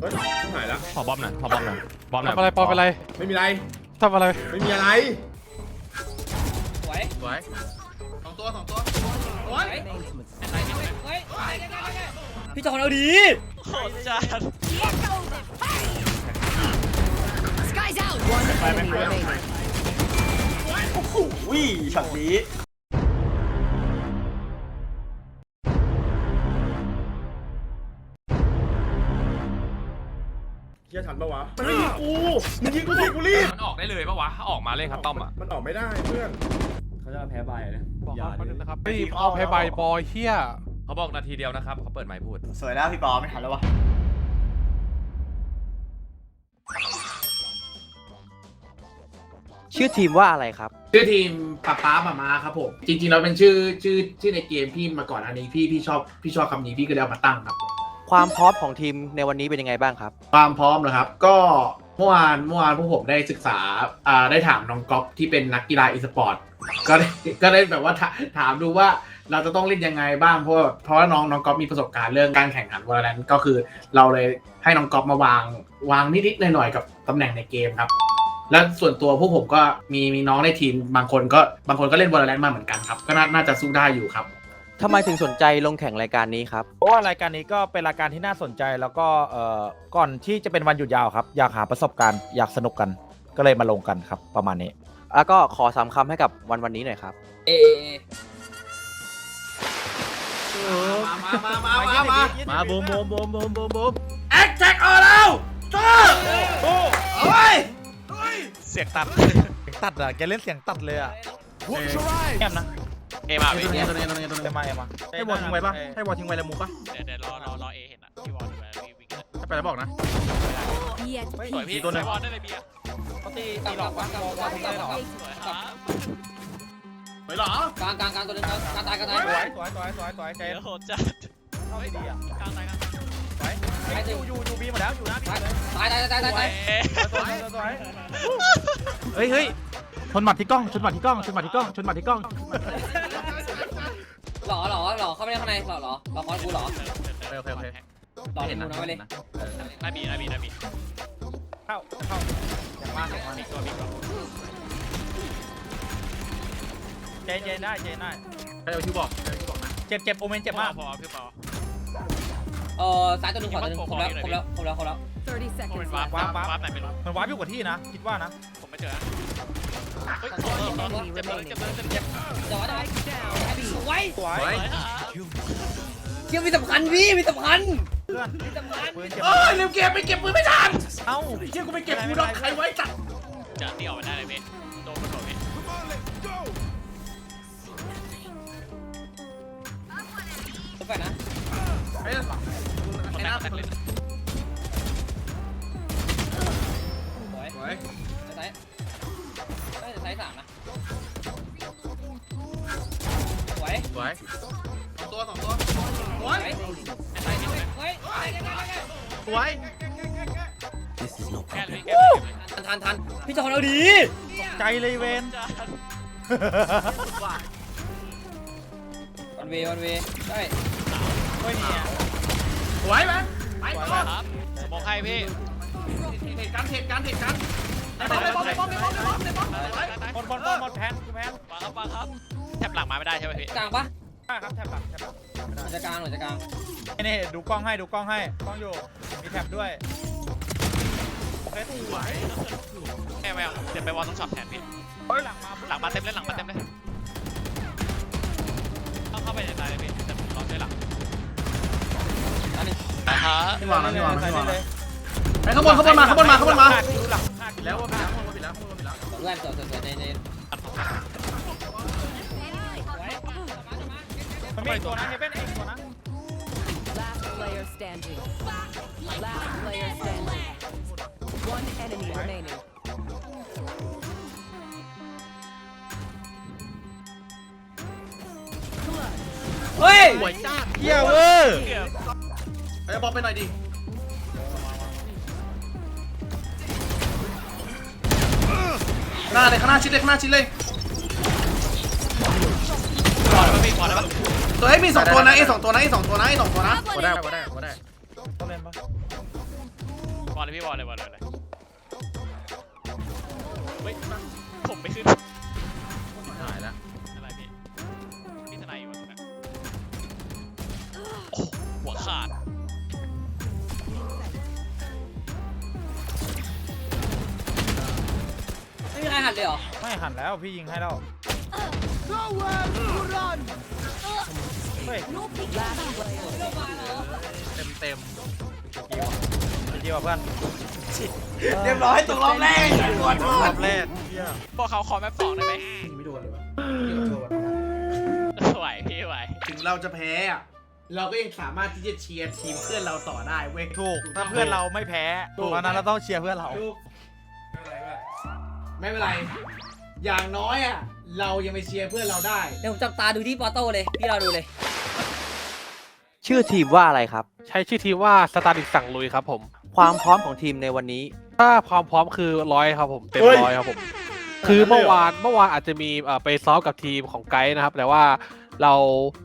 เฮ้ยชิบหายแล้วขอบอมหน่อยขอบอมหน่อยบอมหน่อยทำอะไรปอเป็นไรไม่มีไร ทำอะไรไม่มีอะไร สวยสวยสองตัวสองตัวโอ้ยเฮ้ยพี่จอนเอาดีโคตรจัด Sky's out. One enemy remaining. วิ่ช็อตนี้ เฮียทันปะวะ มันไม่ยิงกูมึงยิงกูสิกูรีบมันออกได้เลยปะวะถ้าออกมาเล่นคับตตอมอะ มันออกไม่ได้เพื่อน เขาจะแพ้ใบนะบอกอย่าเขาดิหนึ่งนะครับพี่เอแพ้ใบบอยเฮียเขาบอกนาทีเดียวนะครับเขาเปิดไมค์พูด สวยแล้วพี่ปอไม่ทันแล้ววะชื่อทีมว่าอะไรครับ ชื่อทีมป๊าป๊ามามาครับผมจริงๆเราเป็นชื่อชื่อชื่อในเกมพี่มาก่อนอันนี้พี่พี่ชอบพี่ชอบคำนี้พี่ก็เลยเอามาตั้งครับ ความพร้อมของทีมในวันนี้เป็นยังไงบ้างครับ ความพร้อมนะครับ ก็เมื่อวานเมื่อวานพวกผมได้ศึกษาอ่าได้ถามน้องก๊อฟที่เป็นนักกีฬาอีสปอร์ตก็ได้ก็ได้แบบว่าถาถามดูว่าเราจะต้องเล่นยังไงบ้างเพราะว่าเพราะว่าน้องน้องก๊อฟมีประสบการณ์เรื่องการแข่งขันวอลเลนก็คือ เราเลยให้น้องก๊อฟมาวางวางนิดๆหน่อยๆกับตำแหน่งในเกมครับ และส่วนตัวพวกผมก็มีมีน้องในทีมบางคนก็บางคนก็เล่นวอลเลนมาเหมือนกันครับ ก็น่าน่าจะสู้ได้อยู่ครับ ทำไมถึงสนใจลงแข่งรายการนี้ครับ เพราะว่ารายการนี้ก็เป็นรายการที่น่าสนใจแล้วก็เอ่อก่อนที่จะเป็นวันหยุดยาวครับ อยากหาประสบการณ์อยากสนุกกันก็เลยมาลงกันครับ ประมาณนี้ แล้วก็ขอสามคำให้กับวันวันนี้หน่อยครับ เอมามามามามามามาบูมบูมบูมบูมบูมบูมแอคแท็กออนแล้วจ้าเอาไว้เสียงตัดตัดอะแกเล่นเสียงตัดเลยอะแอบนะ เอมาตัวพี่นี้ตัวนี้ตัวนี้ตัวเอ็นี้มมาเอ็มมาให้บอลทิ้งไว้ปะให้บอลทิ้งไว้แล้วมูปะเดี๋ยวเดี๋ยวรอรอรอเอเห็นอะพี่บอลดูแลพี่วิ่งเลยถ้าไปแล้วบอกนะ Yet สวยพี่ตัวหนึ่งบอลได้เลยเบียร์เขาตีกลาตีงหลอกกวะลางกลางกลางกลางกลางสวยครับไปเหรอกลางกลางกลางตัวนึงกลางกลางตายกลางตายสวยสวยสวยสวยสวยเจเดี๋นยวโหดจัดเข้าไม่ดีอะกลางตายกลางสวยอยู่อยู่อยู่บีหมดแล้วอยู่นะบีตายตายตายตายตายเอ๊ะสวยสวยสวยเฮ้ยเฮ้ย ชนหมัดที่กล้องชนหมัดที่กล้องชนหมัดที่กล้องชนหมัดที่กล้องหล่อหล่อหล่อเข้าไปในข้างในหล่อหล่อหล่อคอนกูหล่อโอเคโอเคหล่อกูนะไปเลยนาบีนาบีนาบีเข้าเข้าอย่างมากอย่างมากมีตัวมีตัวเจนเจนได้เจนได้ใครเอาชื่อบอกใครเอาชื่อบอกนะเจ็บเจ็บโอเมนเจ็บมากพอพี่เปาเออซ้ายตัวนึงขวาตัวนึงครบแล้วครบแล้วครบแล้วครบแล้ว30ผมเป็น seconds วาร์ป left. วาร์ปวาร์ปไหนไม่รู้มันวาร์ปอยู่กับที่นะ คิดว่านะผมไม่เจอนะ เฮ้ยโอ้โหเจ็บเลยเจ็บเลยเจ็บเลยเจ็บเดี๋ยวเดี๋ยว Spike down. สวยสวยสวย เชี่ยมีสำคัญพี่มีสำคัญเพื่อนมีสำคัญปืนเจ็บเอ้ยลืมเก็บไปเก็บปืนไม่ทันเอ้าเชี่ยกูไปเก็บกูดอกใครไว้จัดจะตีออกมาได้เลยพี่โดนมันโดนพี่ตัวแฟนะไอ้คนแรกคนแรกเล่นสวยสวยซ้ายได้จะซ้าย สามนะสวยสวยสองตัวสองตัวสวยเฮ้ยเฮ้ยสวยแค่เลยแค่ทันทันทันพี่จอนเอาดีใจเลยเวนจัดวันเววันเวได้ไม่มีอะสวยไหมไปสวยต่อมากครับมองให้พี่เหตุการณ์เหตุการณ์เหตุการณ์ไอ้บอลไอ้ บอลไอ้บอลไอ้บอลไอ้บอลไอ้บอลสวยหมดหมดหมดหมดแพนกูแพนวางครับวางครับแทบหลังมาไม่ได้ใช่ไหมพี่กลางปะใช่ครับแท็บหลังแท็บหลังหลังจะกลางหลังจะกลางนี่ดูกล้องให้ดูกล้องให้กล้องอยู่มีแท็บด้วยเคสวยแม่แมวเดี๋ยวไปวอลต้องช็อตแทนพี่เฮ้ยหลังมาหลังมาเต็มเลยหลังมาเต็มเลยเข้าเข้าไปในตายเลยพี่แต่ผมรอช่วยหลังนี่วางนะที่วางนะที่วางนะไอ้ข้างบนข้างบนมาข้างบนมาข้างบนมาหลังห้าปิดแล้วว่า เพื่อนสวยสวยสวยในในมันมีอีกตัวนะเฮเบนเองตัวนะ Last player standing. Last player standing. One enemy remaining. เฮ้ยสวยจ้าเยี่ยเวอร์เกือบไอ้บอลไปหน่อยดิ น้าเลยข้างหน้าชิดเลยข้างหน้าชิดเลยก่อนได้ปะพี่ก่อนได้ปะตัวให้มีสองตัวนะไอ้สองตัวนะไอ้สองตัวนะไอ้สองตัวนะก็ได้ก็ได้ก็ได้ต้องเล่นปะปลอดเลยพี่บอลเลยปลเลยเลยเฮ้ยผมไม่ขึ้น หันเลยเหรอ ไม่หันแล้วพี่ยิงให้แล้วเฮ้ยเต็มเต็มจริงๆว่ะเพื่อนเรียบร้อยตกรอบแรกกดรอบแรกบอกเขาขอแมปสองได้ไหมไม่โดนเลยวะไหวพี่ไหวถึงเราจะแพ้อะเราก็ยังสามารถที่จะเชียร์ทีมเพื่อนเราต่อได้เว้ยถูกถ้าเพื่อนเราไม่แพ้ถูกตอนนั้นเราต้องเชียร์เพื่อนเรา ถูก ไม่เป็นไร อย่างน้อยอะ เรายังไปเชียร์เพื่อนเราได้ เดี๋ยวผมจับตาดูที่ปอโต้เลย พี่เราดูเลย ชื่อทีมว่าอะไรครับ ใช้ชื่อทีมว่าสตาร์ดิกสั่งลุยครับผม ความพร้อมของทีมในวันนี้ ถ้าความพร้อมคือร้อยครับผมเต็มเฮ้ย ร้อยครับผม คือเมื่อวานเมื่อวานอาจจะมีเอ่อไปซ้อมกับทีมของไกด์นะครับ แต่ว่าเรา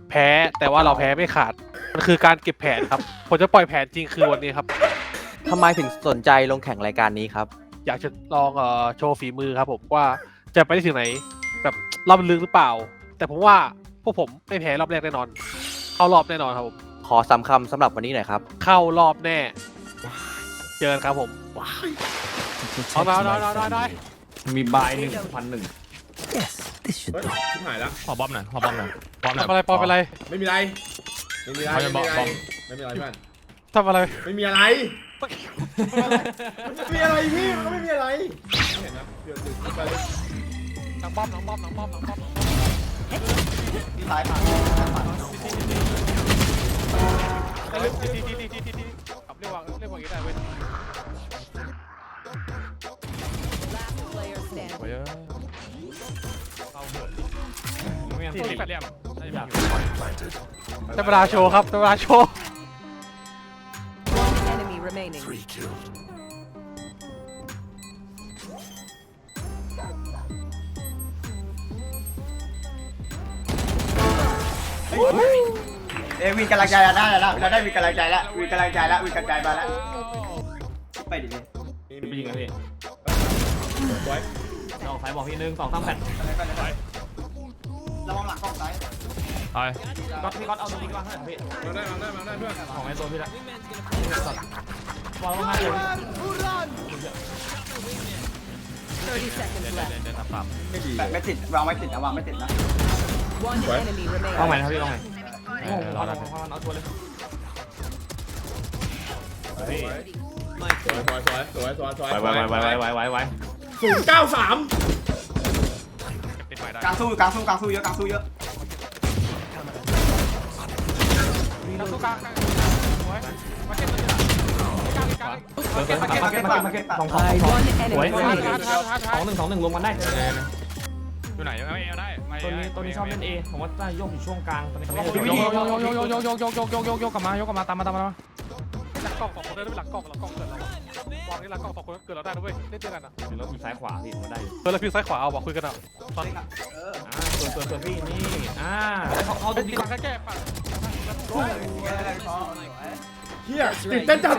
แพ้แต่ว่าเราแพ้ไม่ขาด มันคือการเก็บแผนครับ ผมจะปล่อยแผนจริงคือวันนี้ครับ ทำไมถึงสนใจลงแข่งรายการนี้ครับ อยากจะลองเอ่อโชว์ฝีมือครับผมว่าจะไปได้ถึงไหน แบบรอบลึกหรือเปล่า แต่ผมว่าพวกผมไม่แพ้รอบแรกแน่นอน เข้ารอบแน่นอนครับผมขอสามคำสำหรับวันนี้หน่อยครับ เข้ารอบแน่ เจอกันครับผม เอาหน่อยเอาหน่อยเอาหน่อยเอาหน่อย มีบายหนึ่งพันหนึ่งเฮ้ยชิบหายแล้ว ขอบอมหน่อยขอบอมหน่อยบอมหน่อย ทำอะไรปอเป็นอะไรไม่มีไร ไม่มีไรเขาไม่จะมีบอกไรบอมไม่มีไรเพื่อนทำอะไร ไม่มีอะไรไม่มีอะไรพี่มันก็ไม่มีอะไรไม่เห็นนะเดี๋ยวเดี๋ยวไปเลยหนังบอมหนังบอมหนังบอมหนังบอมที่ซ้ายผ่านเอ้ยทีทีทีทีทีทีกลับเรียกว่าเรียกว่าอย่างนี้ได้เว้ย Last player standing. โอ้ยสี่เหลี่ยมได้เวลาโชว์ครับได้เวลาโชว์ enemy remaining. เอ้ยวินกำลังใจแล้วได้แล้วเราได้วินกำลังใจแล้ววินกำลังใจแล้ววินกำลังใจมาแล้วไปดิไปยิงกันพี่ไว้ลองสายบอกพี่หนึ่งสองสามแผ่นระวังหลังกล้องซ้ายไปก็พี่ก็เอาตรงนี้ก็ให้พี่มาได้มาได้มาได้เพื่อนของไอ้ตัวพี่ละ บอลมาเลย30 seconds left. เดินตามตามแบบไม่ติดวางไม่ติดนะวางไม่ติดนะ One enemy ต้องไหน remaining. ครับพี่ต้องไหนโอ้โหรอได้เอาตัวเลยสวยสวยสวยสวยสวยสวยไว้ไว้ไว้ไว้ไว้ไว้ไว้ศูนย์เก้าสามปิดไว้ได้กลางสู้กลางสู้กลางสู้เยอะกลางสู้เยอะแล้วสู้กลาง มาเก็ตมาเก็ตมาเก็ตสองสอง One สวย enemy ทาน remaining. สองหนึ่งสองหนึ่งรวมกันได้อยู่ไหนไม่เอาได้ไม่ตัวนี้ตัวนี้ชอบเล่นเอผมว่าจะโยกอยู่ช่วงกลางตัวนี้โยกโยกโยกโยโยโยโยโยโยโยกกลับมาโยกกลับมาตามมาตามมาหลังกล้องสองคนได้ด้วยหลังกล้องหลังกล้องเกิดเราวางนี่หลังกล้องสองคนเกิดเราได้นะเว้ยเล่นเจอกันอะหรือเราอยู่ซ้ายขวาพี่ผมได้อยู่เกิดเราพิวซ้ายขวาเอาบอกคุยกันอะตอนอ่าส่วนส่วนส่วนพี่นี่อ่าเขาเขาดูนดีกว่าแค่แก้ปัด เฮียตื่นเต้นจัด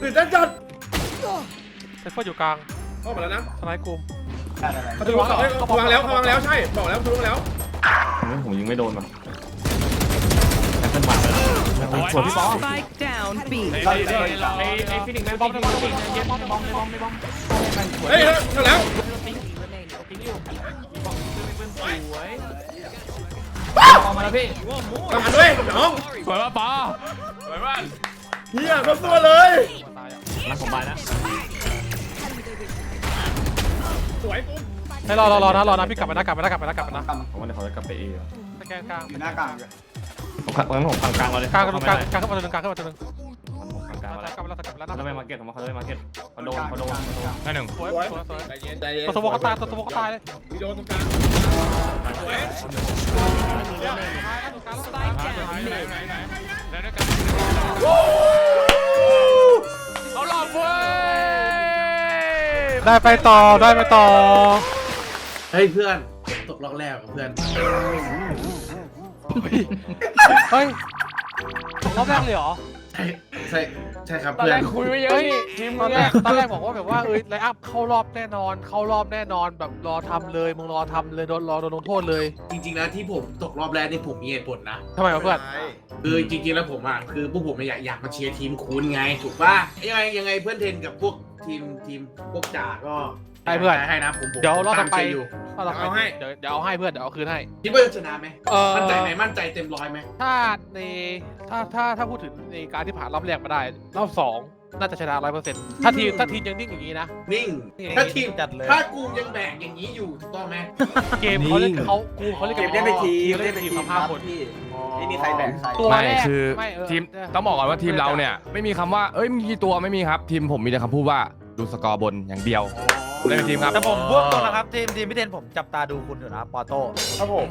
ตื่นเต้นจัดเซฟเฟอร์อยู่กลางเข้ามาแล้วนะสไนด์กลุ่มเขาจะวางเขาวางแล้วเขาวางแล้วใช่บอกแล้วเขาวางแล้วผมยิงไม่โดนว่ะแคนเซิลมาไปแล้วสวยพี่บอล Spike down B. ไอ้ไอ้ไอ้ฟินิกแมนบอมบอมบอมเย็นบอมบอมบอมบอมเฮ้ยเข้าแล้ว Remaining. บ อมมาแล้วพี่ทำงานด้วยน้องสวยป่ะปอสวยป่ะเฮียเขาตัวเลยตายอะนักผมบายนะ สวยปุ๊บให้รอรอรอนะรอนะพี่กลับไปนะกลับไปนะกลับไปนะกลับไปนะผมว่าเดี๋ยวเขาจะกลับไปเอสแกนกลางอยู่หน้า กลางผมงั้นผมกลางกลางเราเลยกลางกลางกลางกลางขึ้นมาตัวนึงกลางขึ้นมาตัวนึง ผมกลางกลางกลับไปแล้วกลับไปแล้วเขานะจะไปมาเก็ตผมว่าเขาจะไปมาเก็ตเขาโดนเขาโดนได้หนึ่งสวยสวยสวยสวยใจเย็นใจเย็นตัวสมองก็ตายตัวสมองก็ตายเลยวิดีโอตรงกลางสวย Spike down mid. แล้วด้วยกันเอาหลอกเว้ยได้ไปต่อได้ไปต่อเฮ้ยเพื่อนตกรอบแรกกับเพื่อนเฮ้ยตกรอบแรกเลยเหรอ ใช่ใช่ใช่ครับตอนเพื่แรอนกคุยไม่เยอะเฮ้ยนี่ทีมตอนแรเนี้กยตอนแรกบอกว่าแบบว่าเอ้ยไลน์อัพเข้ารอบแน่นอน เข้ารอบแน่นอนแบบรอทำเลยมึงรอทำเลยโดนรอโดนลงโทษเลยจริงๆแล้วที่ผมตกรอบแรกนี่ผมมีเหตุผลนะทำไมวะเพื่อนคือจริงๆแล้วผมอะคือพวกผมอยากอยากมาเชียร์ทีมคุณไง ถูกป่ะยังไงยังไงเพื่อนเทนกับพวกทีมทีมพวกจ่าก็ ให้เพื่อน ให้นะผมผมเดี๋ยวรอบต่อไป ตามเชียร์อยู่ เอาเราเอาให้ เดี๋ยวเดี๋ยวเอาให้เพื่อนเดี๋ยวเอาคืนให้ คิดว่าจะชนะไหมเออมั่นใจไหมมั่นใจเต็มร้อยไหมถ้าในถ้าถ้าถ้าพูดถึงในการที่ผ่านรอบแรกมาได้ รอบสองน่าจะชนะร้อยเปอร์เซ็นต์ถ้าทีมถ้าทีมยังนิ่งอย่างนี้นะ นิ่งนี่ถ้าทีมจัดเลย ถ้ากูยังแบกอย่างนี้อยู่ถูกต้องไหม เกมเขาเล่นเขากูเขาเล่นเกมได้เป็นทีมเล่ได้นเป็นทีมทีมสามคห้ารับคน พี่ไม่มีใครแบ่งใครตัวไม่แรกคือไม่เออทีมต้องบอกก่อนว่าทีมเราเนี่ย ไม่มีคำว่าเอ้ยมีกี่ตัวไม่มีครับ ทีมผมมีแต่คำพูดว่าดูสกอร์บนอย่างเดียว เล่นเป็นทีมครับแต่ผมพูดตรงนะครับทีมทีมพี่เทนผมจับตาดูคุณอยู่นะปอโต้ครับผม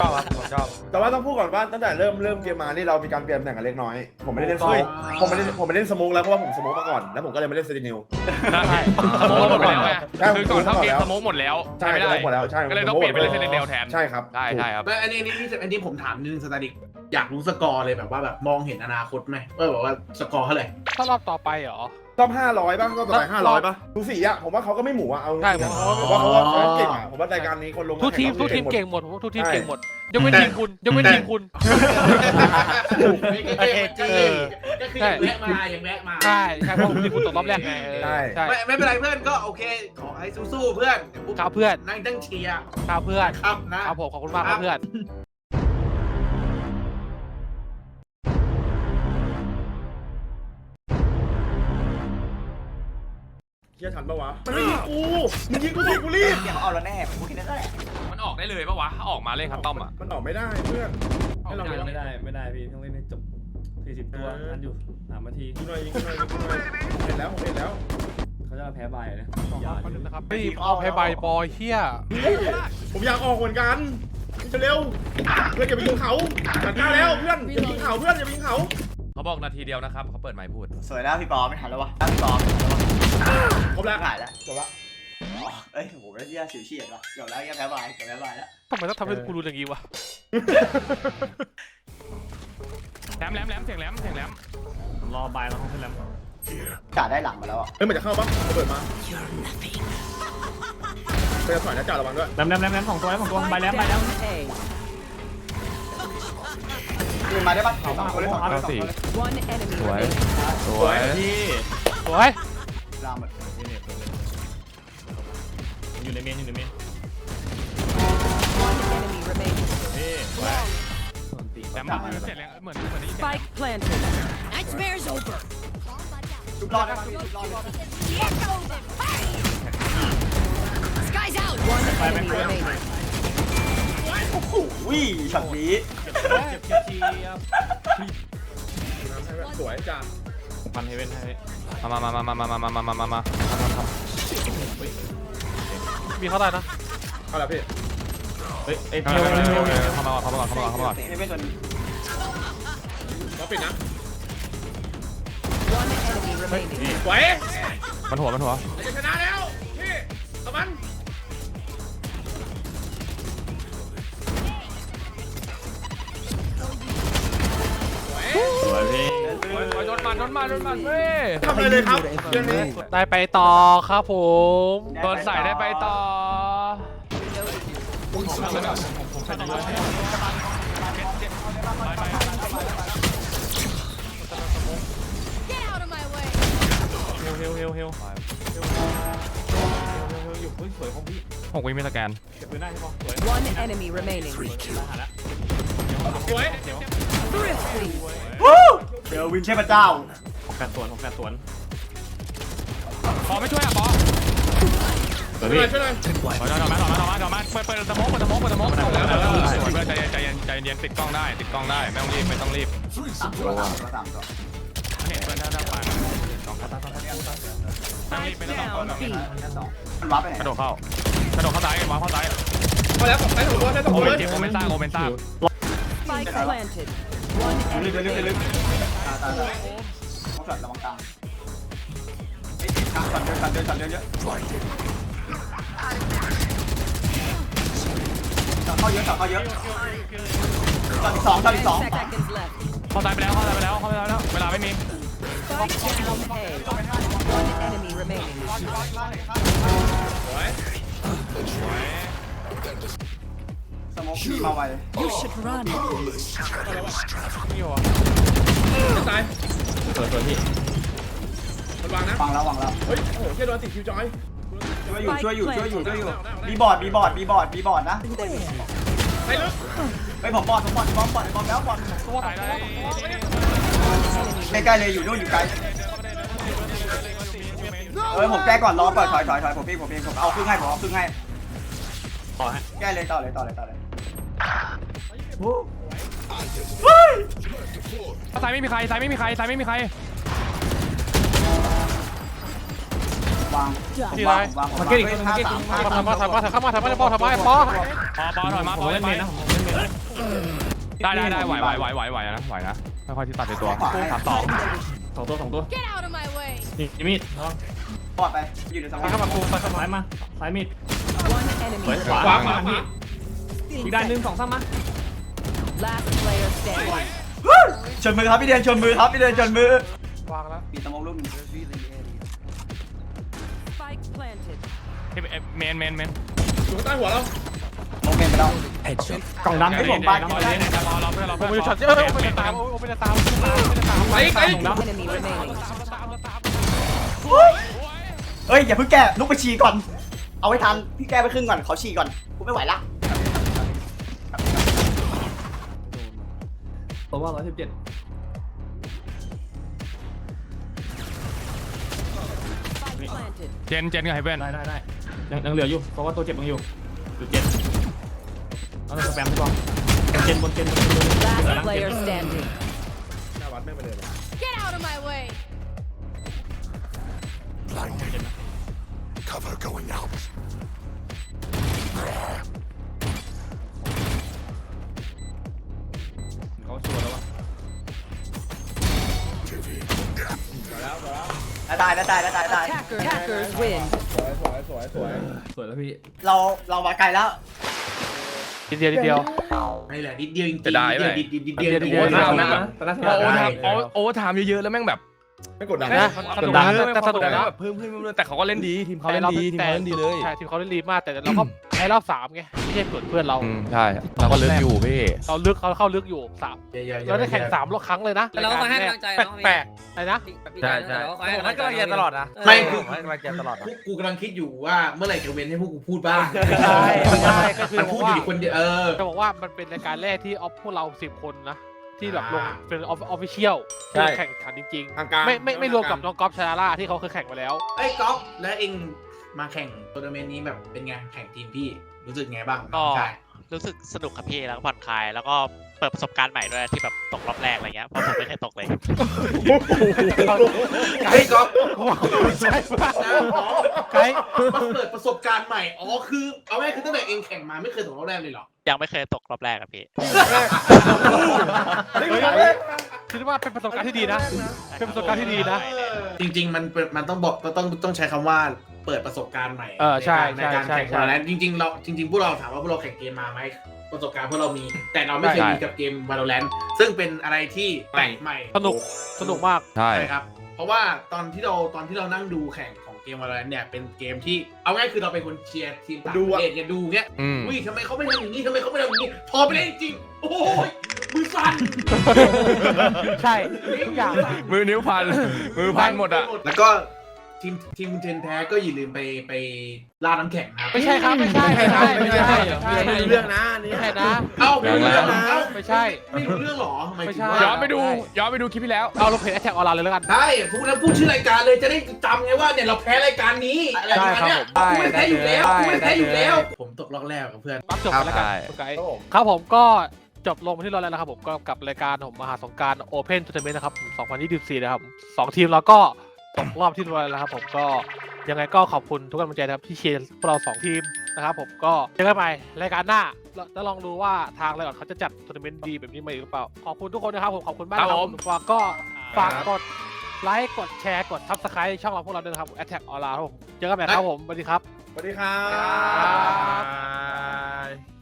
ชอบครับผมชอบ แต่ว่าต้องพูดก่อนว่าตั้งแต่เริ่มเริ่มเกมมานี่เรามีการเปลี่ยนตำแหน่งกันเล็กน้อย ผมไม่ได้เล่นถูกต้องเฮ้ยผมไม่ได้ผมไม่ได้เล่นสโมกแล้วเพราะว่าผมสโมกมาก่อน แล้วผมก็เลยไม่เล่นเซตินิว ใช่สโมกหมดไปแล้วไงใช่คือก่อนเข้าเกมผมสโมกหมดแล้วใช่ใช่ไม่ได้สโมกหมดแล้วใช่ก็เลยต้องเปลี่ยนไปเล่นเซเลนเดลแทนใช่ครับใช่ใช่ครับไม่อันนี้อันนี้อันนี้ผมถามนิดนึงสตาร์ดิกอยากรู้สกอร์เลยแบบว่าแบบมองเห็นอนาคตไหมว่าแบบว่าสกอร์เท่าไหร่ถ้ารอบต่อไปเหรอ รอบห้าร้อยป่ะรอบต่อไปรอบห้าร้อยป่ะดูสีอะผมว่าเขาก็ไม่หมูอะเอาจริงๆใช่อะผมผมว่าเขาว่าเขาเก่งอะผมว่ารายการนี้คนลงาทุกทีมแข่งทุกทีมหดเก่งหมดผมว่าทุกทีมใช่เก่งหมดยกเว้นแต่ทีมคุณยกเว้นแต่ทีมคุณก็คือก็คือก็คือยังแวะมายังแวะมา ใช่ใช่เพราะผมทีมคุณตกรอบแรกไงเออใช่ใช่ไม่ไม่เป็นไรเพื่อนก็โอเค ขอให้สู้ๆเพื่อนครับเพื่อนนั่งตั้งเชียร์ครับเพื่อนครับนะ ครับผมขอบคุณมากครับเพื่อน เฮียทันปะวะมันไม่ยิงกูมึงยิงกูสิกูรีบเดี๋ยวเขาเอาแล้วแน่ผมพูดแค่นั้นแหละมันออกได้เลยปะวะถ้าออกมาเล่นคัตตอมอะมันออกไม่ได้เพื่อนให้เราไม่ได้ไม่ได้พี่ต้องเล่นให้จบ40ตัวทันอยู่3นาทียิงหน่อยยิงหน่อยยิงหน่อยเห็นแล้วผมเห็นแล้วเขาจะแพ้บายนะคนหนึ่งนะครับเฮ้ยเอาแพ้ใบบอยเฮียผมอยากออกเหมือนกันเร็วเพื่อนอย่าไปยิงเขาจัดการแล้วเพื่อนอย่าไปยิงเขาเพื่อนอย่าไปยิงเขาเขาบอกนาทีเดียวนะครับเขาเปิดไมค์พูด สวยแล้วพี่ปอไม่ทันแล้ววะพี่ปอ ครบแล้วหายแล้วจบละอ๋อเอ้ยโหแล้วเยี่ยสิวเฉียดว่ะเดี๋ยวแล้วยังแพ้บายเดี๋ยวแพ้บายแล้วทำไมต้องทำให้กูรู้อย่างนี้วะแหลมแหลมแหลมเสียงแหลมเสียงแหลมรอบายแล้วเขาขึ้นแล้วกาได้หลังมาแล้วอะเฮ้ยมันจะเข้าปะระเบิดมาไปจะสอยนะจ่าระวังด้วยแหลมแหลมแหลมแหลมสองตัวแล้วสองตัวใบแหลมใบแหลม A. คืนมาได้ปะสองคนเลยสองคนเลยสองคนเลย One enemy สวย remaining. สวยพี่สวย ดาวหมดนี่เนี่ยตัอยู่ในเมนอยู่ในเมน One enemy วนตีแต่มันคือเสร็จแล้วเหมือนเหมือนได้ Spike planted. Nightmare's over. ชุบรอดนะชุบลอด Sky's out. One enemy remaining. โอ้โหวิ่งช็บนี้ เจ็บเจ็บเจ็บสวยจ้ะ พันเฮเว่นให้มามามามามามามามามามามามีเข้าได้นะเอาละพี่เฮ้ยเอ้ยเข้าเที่ยวมาเที่ยวก่อนเที่ยวเข้ามาก่อนเข้ามาก่อนเข้ามาก่อนเข้ามาก่อนเตะไม่นตัวนี้เราปิดนะ One enemy remaining. สวมันหัวมันหัวจะชนะแล้วพี่เอามันสวยพี่ นมันโดนมันโดนมันเฮ้ยทำอะไรเลยครับเรื่องนี้ได้ไปต่อครับผมโดนใส่ได้ไปต่อเฮลเฮลเฮลเฮลอยู่เฮ้ยสวยของพี่หกวิมีสแกนเก็บปืนได้ใช่ปะสวย One enemy remaining. หาละสวย Thrifty. เจอวินเทพเจ้าของแปดสวนของแปดสวนปอไม่ช่วยอะปอสวยช่วยพี่หน่อยช่วยหน่อยถอยถอยมาถอยมาถอยมาถอยมาเปิดเปิดสมองเปิดสมองเปิดสมองเปิดสมองใจเย็นใจเย็นใจเย็นติดกล้องได้ติดกล้องได้ไม่ต้องรีบไม่ต้องรีบสามตัวสามตัวสามตัวเห็นเพื่อนถ้าถ้าผ่านสองคัตต้องต้องต้องรีบ Spike ไม่ต้องต้อง down B. ชั้นสองมันวับไปไหนกระโดดเข้ากระโดดเข้าซ้ายมาเข้าซ้ายเอาแล้วสองไอ้สองตัวได้สองโอตัวเมเลนยโอเมนซ่าโอเมนซ่า Spike planted. One ลึก enemy ลึกลึกลึก remaining. ได้ได้ต้องจัดระวังกลางไอ้ยกลางสั่นเยอะสั่นเยอะสั่นเยอะเยอะสั่นเข้าเยอะสั่นเข้าเยอะสั่นอีกสองสั่นอีกสอง Ten seconds left. เข้าตายไปแล้วเข้าตายไปแล้วเข้าตายไปแล้วเวลาไม่มี Spike down A. One enemy remaining. สวยสวยสโมองมาไว You should run. นี่วะ จะตายเปิดเปิดพี่มันวางนะ วางแล้ววางแล้วเฮ้ย โอ้โหแค่โดนติดคิวจอยช่วยอยู่ช่วยอยู่ช่วยอยู่ช่วยอยู่บีบอร์ดบีบอร์ดบีบอร์ดบีบอร์ดนะไอ้ลึกไปผมบอร์ดผมบอร์ดบอร์ดบอร์ดบอร์ดแล้วบอร์ดตายได้ใกล้ๆเลยอยู่นู่นอยู่ไกลเออผมแก้ก่อนรอก่อนถอยถอยถอยผมพี่ผมเองผมเอาครึ่งให้ผมเอาครึ่งให้ต่อฮะแก้เลยต่อเลยต่อเลยต่อเลย ซ้ายไม่มีใครซ้ายไม่มีใครซ้ายไม่มีใครวางที่ไรวางมาเก็ตอีกคนมาเก็ตอีกห้ามาสามทำมาทำมาทำมาทำมาทำมาทำมาทำมาปอปอปอถอยมาผปมอเล่นไปเมนนะผมเล่นเมนนะได้ได้ได้ไหวไหวไหวไหวไหวนะไหวนะค่อยๆที่ตัดในตัวสามสองสองตัวสองตัว Get out of my way. นี่จิมมี่น้องบอร์ดไปอยู่ในสมองเข้ามากูซ้ายมาซ้ายมีด One สวย enemy. ขวาขวาขวาพี่อีกด้านหนึ่งสองสามมา Last player standing. ชนมือครับพี่เดนชนมือครับพี่เดนชนมือ วางแล้วปีสมองลูกหนึ่ง Spike planted. เมนเมนเมนอยู่ข้างใต้หัวเราโอเคไปแล้วกล่องดำให้พี่ผมบ้านรอเล่นรอเราเพื่อนเราผมเพื่อนมีช็อตเออโอเปนตามโอเปนตามโอเปนตามโอเปนตามไปไกล Enemy remaining. เอ้ยอย่าเพิ่งแก้ลุกไปฉี่ก่อน เอาไว้ทันพี่แก้ไปครึ่งก่อนเขาฉี่ก่อนกูไม่ไหวละ ตัวว่าร้อยสิบเจ็ด Spike planted. เจนเจนกับไฮเบนได้ได้ได้ยังยังเหลืออยู่ เพราะว่าตัวเจ็บยังอยู่อยู่เจ็ดเอาเลยสแปมพี่บอลบนเจนบนเจนบนเจนบนเจน Last player standing. หน้าวัดไม่มาเดิน Get out of my way. เขาชัวร์แล้ววะตายตายตายตายตายตาย Attacker, attackers win. สวยสวยสวยสวยสวยแล้วพี่เราเรามาไกลแล้ว นิดเดียวนิดเดียว นี่แหละนิดเดียวจริงๆจะได้ไหม นิดเดียวนิดเดียวนิดนิเดียวดเดียว โอ้โหแม่งแบบตอนนั้นโอเวอร์ไทได้ม์โอเวอร์ไทม์เยอะๆแล้วแม่งแบบ ไม่กดดันนะนะ สนุกนะแต่สนุกนะแบบเพิ่มเพิ่มเพิ่มแต่เขาก็เล่นดีทีมเขาเล่นดีทีมเขาเล่นดีเลยใช่ทีมเขาเล่นดีมากแต่เราก็แพ้รอบสามไงไม่ใช่เกิดเพื่อนเรา อืมใช่เราก็เล่นอยู่พี่เราลึกเขาเข้าลึกอยู่สามอย่าอย่าอย่าเราได้แข่งสามรอบครั้งเลยนะแต่เราก็คอยให้กำลังใจแปลเนาะกแปลกๆอะไรนะใช่ใช่เราก็คอยให้ผมกำลัให้งใจกำลังใจตลอดนะไม่ผคือมให้กำลังใจตลอดนะกูกำลังคิดอยู่ว่าเมื่อไหร่จะเว้นให้พวกกูพูดบ้างใช่ไม่ใช่ก็คือมันบอพูดกอยู่ว่าดีคนเดียวเออจะบอกว่ามันเป็นรายการแรกที่ออฟพวกเราสิบคนนะ ที่แบบลงอ่าเป็นออฟฟิเชียลใช่ ที่แข่งขันจริงทางการๆ ไม่ไม่ไม่รวมกับน้องก๊อฟชาร่าที่เขาเคยแข่งมาแล้วไอ้ยก๊อฟแล้วเองมาแข่งทัวร์นาเมนต์นี้แบบเป็นไงแข่งทีมพี่รู้สึกไงบ้างก็ ใช่รู้สึกสนุกครับพี่แล้วก็ผ่อนคลาย แล้วก็เปิดประสบการณ์ใหม่ด้วยที่แบบตกรอบแรกอะไรเงี้ยเพราะผมไม่เคยตกเลยไอ้ยก๊อฟใช่ปะนะอ๋อไกด์มาเปิดประสบการณ์ใหม่อ๋อคือเอาไว้คือตั้งแต่เองแข่งมาไม่เคยตกรอบแรกเลยเหรอ ยังไม่เคยตกรอบแรกครับพี่นี่คือครั้งแรกนะคิดว่าเป็นประสบการณ์ที่ดีนะ เป็นประสบการณ์ที่ดีนะ จริง ๆ มันเป็นมันต้องบอกต้องต้องใช้คำว่าเปิดประสบการณ์ใหม่เออใช่ในการใช่แข่งใช่วาแล้วจริง ๆ เราจริง ๆ พวกเราถามว่าพวกเราแข่งเกมมาไหมประสบการณ์พวกเรามี แต่เราไม่เคยใช่มีกับเกม Valorant ซึ่งเป็นอะไรที่แปลกใหม่สนุก สนุกมาก ใช่ ใช่ครับ เพราะว่าตอนที่เราตอนที่เรานั่งดูแข่ง ของเกม Valorant เนี่ยเป็นเกมที่เอาง่ายคือเราเป็นคนเชียร์ทีมต่างประเทศเนี่ยดูเงี้ยอืมอุ้ยทำไมเขาไม่ทำอย่างนี้ทำไมเขาไม่ทำอย่างนี้ พอไปเล่นจริง โอ้ยมือสั่นใช่ทุกอย่าง มือนิ้วพัน มือพันหมดอะ แล้วก็ ทีมทีมเทนแท้ก็อย่าลืมไปไปล่าน้ำแข็งนะครับไม่ใช่ครับไม่ใช่ไม่ใช่ไม่ใช่ไม่ใช่ไม่รู้เรื่องนะอันนี่ไม่ใช่นะเอ้าไม่รู้เรื่องเหรอเอ้าไม่ใช่ ไม่รู้เรื่องเหรอหมายถึงไม่ใช่ว่าย้อนไปดูย้อนไปดูคลิปที่แล้วเอาลงเพจแอทแทกออนไลน์เลยแล้วกัน ได้พูดแล้วพูดชื่อรายการเลยจะได้จำไงว่าเนี่ยเราแพ้รายการนี้อะไรประมาณเนี้ยได้กูไม่ได้แพ้อยู่แล้วได้กูไม่ได้แพ้อยู่แล้วได้ผมตกรอบแรกกับเพื่อนรับจบกันแล้วกันใช่คุณไกด์ ครับผมก็จบลงไปที่เราแล้วนะครับผมก็กับรายการผมมหาสงกรารโอเพนทัวร์นาเมนต์นะครับผม2024 นะครับสองทีมเราก็ ตกรอบที่เราแล้วนะครับผมก็ยังไงก็ขอบคุณทุกกำลังใจนะครับที่เชียร์พวกเราสองทีมนะครับผมก็เจอกันใหม่รายการหน้าแล้วแล้วลองดูว่าทางรายการเขาจะจัดทัวร์นาเมนต์ดีแบบนี้มาอีกหรือเปล่า ขอบคุณทุกคนนะครับผมขอบคุณมากนะคครัรับบผมคุณฟางก็ฝากกดไลค์กดแชร์กดทับสไครต์ช่องเราพวกเราด้วยนะครับแอทแทกออนไลน์ครับผมเจอกันใหม่ครับผมสวัสดีครับ สวัสดีครับครับ